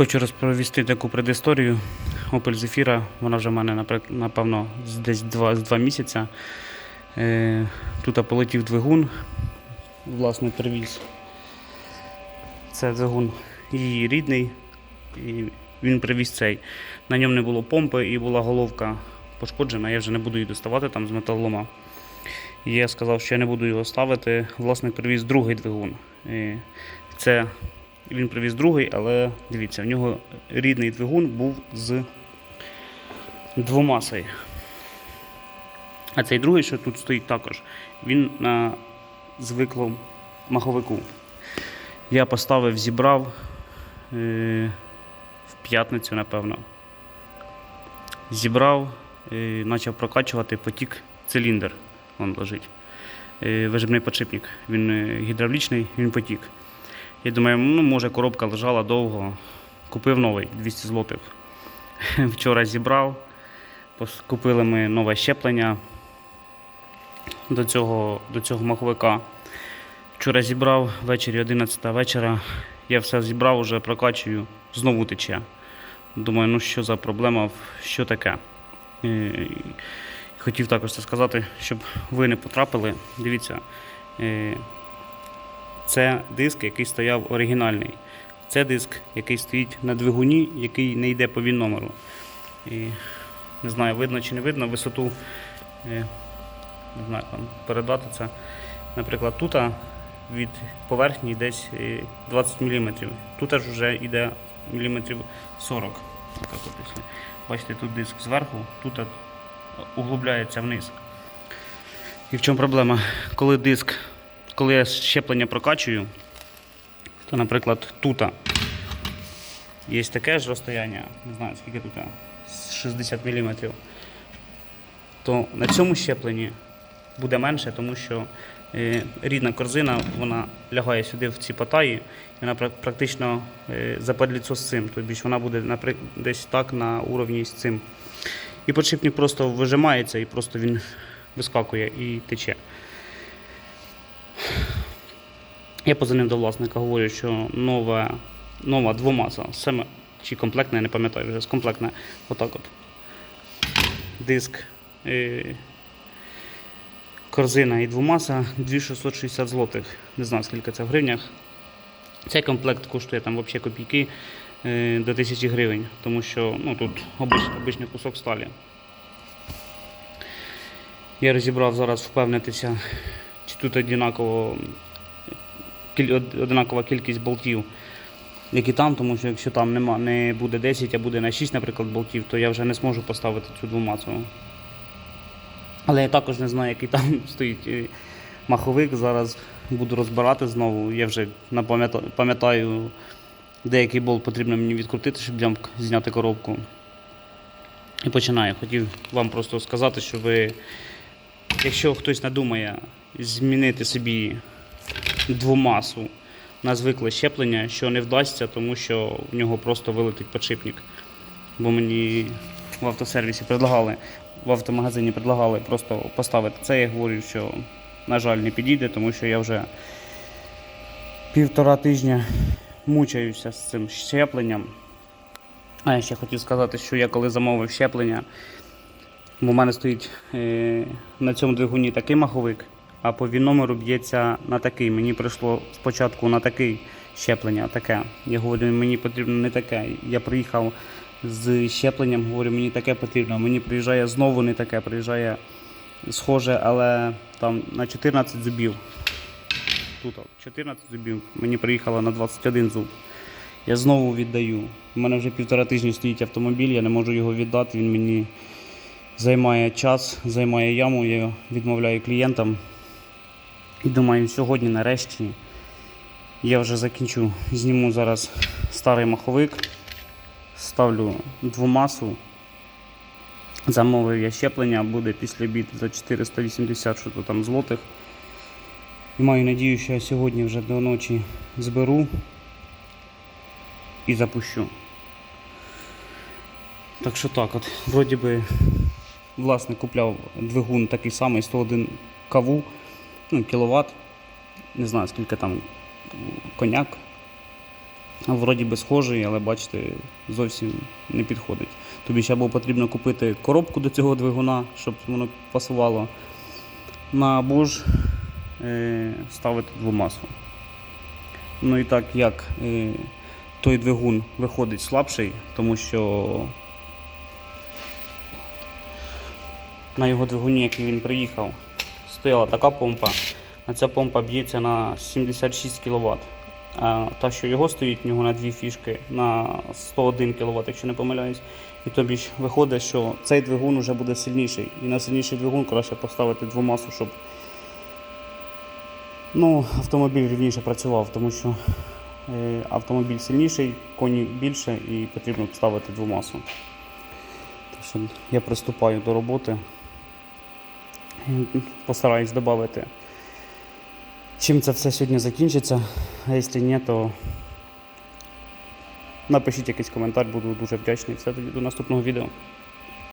Хочу розповісти таку предісторію. Opel Zafira, вона вже в мене напевно десь два, з два місяці. Е, Тут полетів двигун, власне, привіз. Це двигун її рідний. І він привіз цей. На ньому не було помпи і була головка пошкоджена. Я вже не буду її доставати там з металолома. І я сказав, що я не буду його ставити. Власник привіз другий двигун. І це він привіз другий, але дивіться, в нього рідний двигун був з двомасою. А цей другий, що тут стоїть також, він на звиклому маховику. Я поставив, зібрав е, в п'ятницю, напевно. Зібрав, е, почав прокачувати потік циліндр. Вон лежить. Е, вижимний подшипник. Він е, гідравлічний, він потік. Я думаю, ну, може коробка лежала довго. Купив новий 200 злотих. Вчора зібрав. Купили ми нове щеплення до цього, до цього маховика. Вчора зібрав, ввечері 11 вечора. Я все зібрав, уже прокачую, знову тече. Думаю, ну що за проблема, що таке. Хотів також це сказати, щоб ви не потрапили. Дивіться, це диск, який стояв оригінальний. Це диск, який стоїть на двигуні, який не йде по він-номеру. І не знаю, видно чи не видно висоту. е, Не знаю, вам передати це. Наприклад, тут від поверхні десь е, 20 мм. Тут аж вже йде міліметрів 40. Так от, Бачите, тут диск зверху, тут е, углубляється вниз. І в чому проблема? Коли диск, коли я щеплення прокачую, то, наприклад, тут є таке ж розстояння, не знаю скільки тут, 60 мм, то на цьому щепленні буде менше, тому що е, рідна корзина вона лягає сюди в ці патаї, і вона практично е, западліцо з цим. Тобто вона буде десь так на уровні з цим. І подшипник просто вижимається і просто він вискакує і тече. Я позвонив до власника, говорю, що нова, нова двомаса, саме чи комплектна, я не пам'ятаю вже, комплектна, отак от. Диск, е, корзина і двомаса 2660 злотих. Не знаю, скільки це в гривнях. Цей комплект коштує там взагалі копійки е, до 1000 гривень, тому що ну, тут обич, обичний кусок сталі. Я розібрав зараз впевнитися, чи тут однаково, однакова кількість болтів, як і там, тому що якщо там нема, не буде 10, а буде на 6, наприклад, болтів, то я вже не зможу поставити цю двомасу. Але я також не знаю, який там стоїть е, маховик. Зараз буду розбирати знову. Я вже пам'ятаю, деякий болт потрібно мені відкрутити, щоб зняти коробку. І починаю. Хотів вам просто сказати, що ви, якщо хтось надумає змінити собі двомасу на звикле щеплення, що не вдасться, тому що в нього просто вилетить подшипник. Бо мені в автосервісі предлагали, в автомагазині предлагали просто поставити це. Я говорю, що, на жаль, не підійде, тому що я вже півтора тижня мучаюся з цим щепленням. А я ще хотів сказати, що я коли замовив щеплення, бо в мене стоїть е, на цьому двигуні такий маховик, а по він-номеру б'ється на такий. Мені прийшло спочатку на такий щеплення, таке. Я говорю, мені потрібно не таке. Я приїхав з щепленням, говорю, мені таке потрібно. Мені приїжджає знову не таке, приїжджає схоже, але там на 14 зубів. Тут 14 зубів. Мені приїхало на 21 зуб. Я знову віддаю. У мене вже півтора тижні стоїть автомобіль, я не можу його віддати. Він мені займає час, займає яму, я відмовляю клієнтам. І думаю, сьогодні нарешті я вже закінчу. Зніму зараз старий маховик, ставлю двомасу. Замовив я щеплення, буде після обід за 480 що то там злотих. І маю надію, що я сьогодні вже до ночі зберу і запущу. Так що так от, вроді би, власне, купляв двигун такий самий 101 каву, ну, кіловат. Не знаю скільки там коняк. Вроді би схожий, але бачите, зовсім не підходить. Тобі ще або потрібно купити коробку до цього двигуна, щоб воно пасувало. На або ж е, ставити двомасу. Ну і так як е, той двигун виходить слабший, тому що на його двигуні, який він приїхав, стояла така помпа. А ця помпа б'ється на 76 кВт. А та, що його стоїть, в нього на дві фішки на 101 кВт, якщо не помиляюсь. І тобі ж виходить, що цей двигун вже буде сильніший. І на сильніший двигун краще поставити двомасу, щоб ну, автомобіль рівніше працював, тому що е, автомобіль сильніший, коні більше і потрібно ставити двомасу. Так що я приступаю до роботи. Постараюсь додати, чим це все сьогодні закінчиться. А якщо ні, то напишіть якийсь коментар, буду дуже вдячний. Все тоді до наступного відео.